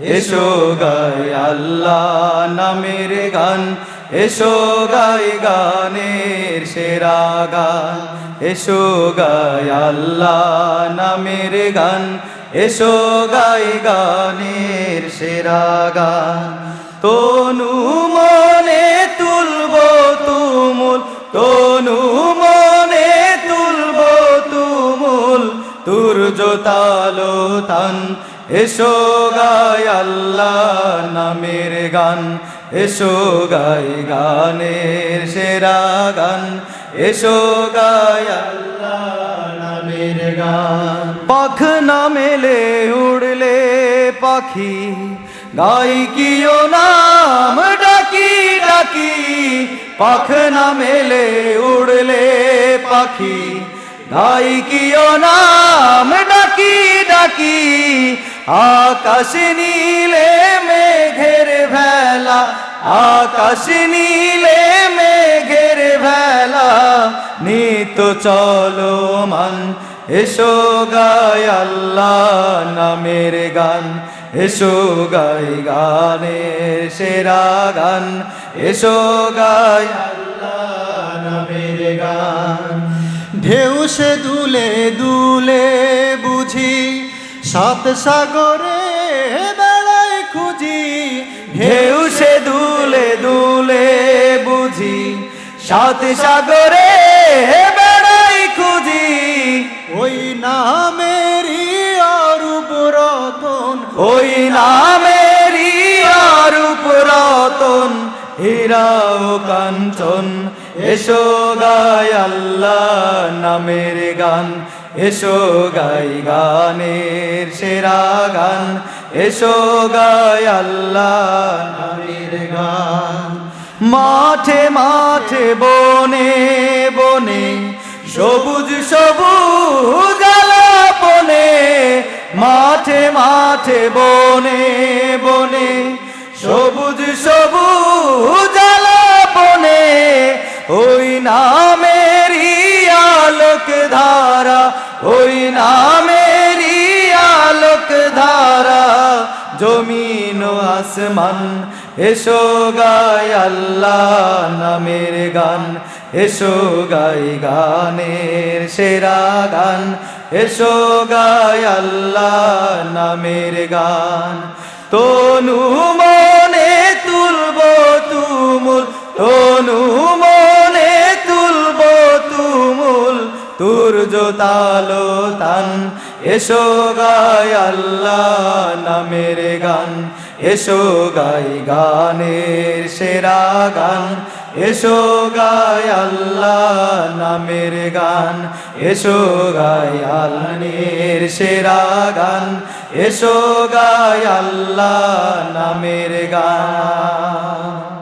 এসো গাই আল্লাহ নামের গান। এসো গাই গানের সেরা গান। এসো গাই আল্লাহ নামের গান। এসো গাই গানের সেরা গান। তনু মনে তুলব তুমুল, তনু মনে তুলব তুমুল। তুর্য তালো তান এসো গাই আল্লাহ নামের গান, এসো গাই গানের সেরা গান, এসো গাই আল্লাহ নামের গান। পাখ না মেলে উড়লে পাখি, গাই কিও নাম, ডাকি ডাকি, পাখ না মেলে উড়লে পাখি, গাই কিও নাম, ডাকি ডাকি আকাশ নীলে মেঘের ভেলা, আকাশ নীলে মেঘের ভেলা। নিত চলো মান, এসো গাই আল্লাহ নামের গান, এসো গাই গানের সেরা গান, এসো গাই আল্লাহ নামের গান। ঢেউ সে দুলে দুলে বুঝি সাত সাগরে বেড়ায় খুঁজি, ঢেউ সে দুলে দুলে বুঝি। সাত সাগরে বেড়াই খুঁজি, ওই নামেরই অরূপ রতন। ওই নামেরই আরূপ রতন হীরা ও কাঞ্চন। এসো গাই আল্লাহ নামের গান। এসো গাই গানের সেরা গান, এসো গাই আল্লাহ গান। মাঠে মাঠে বনে বনে, সবুজ সবুজ আলাপনে, মাঠে মাঠে বনে বনে, সবুজ সবুজ আলাপনে, ওই নামেরই আলোক ধারা, ওই নামেরই আলোক ধারা। জমিন আসমান, এসো গাই আল্লাহ নামের গান, এসো গাই গানের সেরা গান, এসো গাই আল্লাহ নামের গান। তনু মনে তুর্য তালো তান এসো গাই আল্লাহ নামের গান। এসো গাই গানের সেরা গান। এসো গাই আল্লাহ নামের গান। এসো গাই আল্লাহের সেরা গান। এসো গাই আল্লাহ নামের গান।